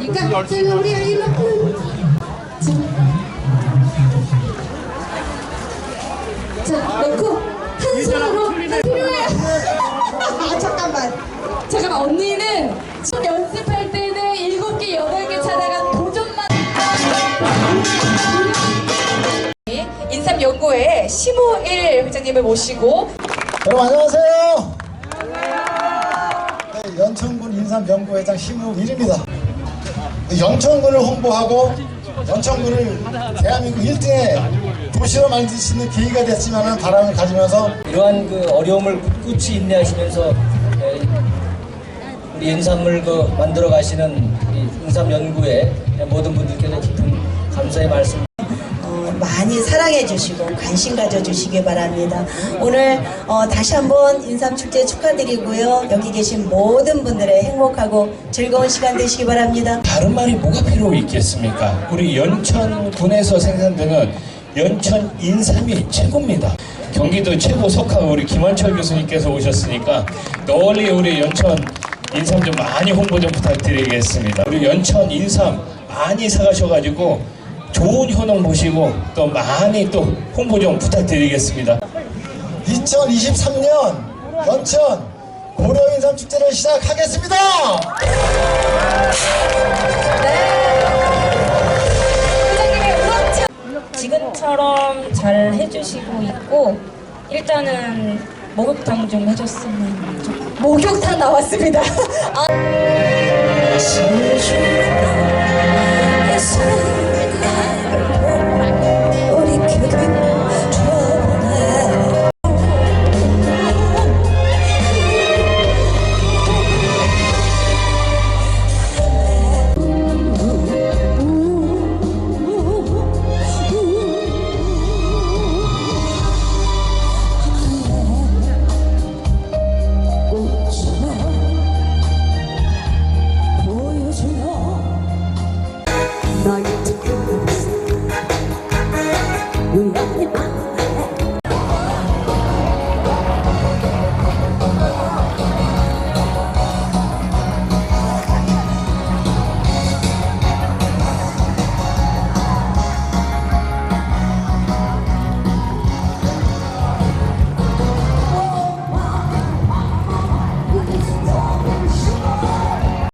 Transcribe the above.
되니까 자 우리 일로 자 넣고 한 손으로 필요해 아 잠깐만 잠깐만 언니는 춤 연습할 때는 일곱 개 여덟 개 차다가 도전만 인삼 연구회 심호일 회장님을 모시고 여러분 안녕하세요. 네, 연천군 인삼연구회장 심우일입니다. 연천군을 홍보하고 연천군을 대한민국 1등의 도시로 만들 수 있는 계기가 됐으면 바람을 가지면서 이러한 그 어려움을 굳굳이 인내하시면서 에, 우리 인삼을 그 만들어 가시는 인삼 연구회 모든 분들께서 깊은 감사의 말씀. 어, 많이 사랑해 주시고 관심 가져 주시기 바랍니다. 오늘 어, 다시 한번 인삼축제 축하드리고요. 여기 계신 모든 분들의 행복하고 즐거운 시간 되시기 바랍니다. 다른 말이 뭐가 필요 있겠습니까? 우리 연천군에서 생산되는 연천 인삼이 최고입니다. 경기도 최고 석학 우리 김한철 교수님께서 오셨으니까 널리 우리 연천 인삼 좀 많이 홍보 좀 부탁드리겠습니다. 우리 연천 인삼 많이 사가셔가지고 좋은 효능 보시고 또 많이 또 홍보 좀 부탁드리겠습니다. 2023년 연천 고려 인삼축제를 시작하겠습니다. 우렁차 지금처럼 잘 해주시고 있고 일단은 목욕탕 좀 해줬으면 좋겠어요. 목욕탕 나왔습니다 아, Nothing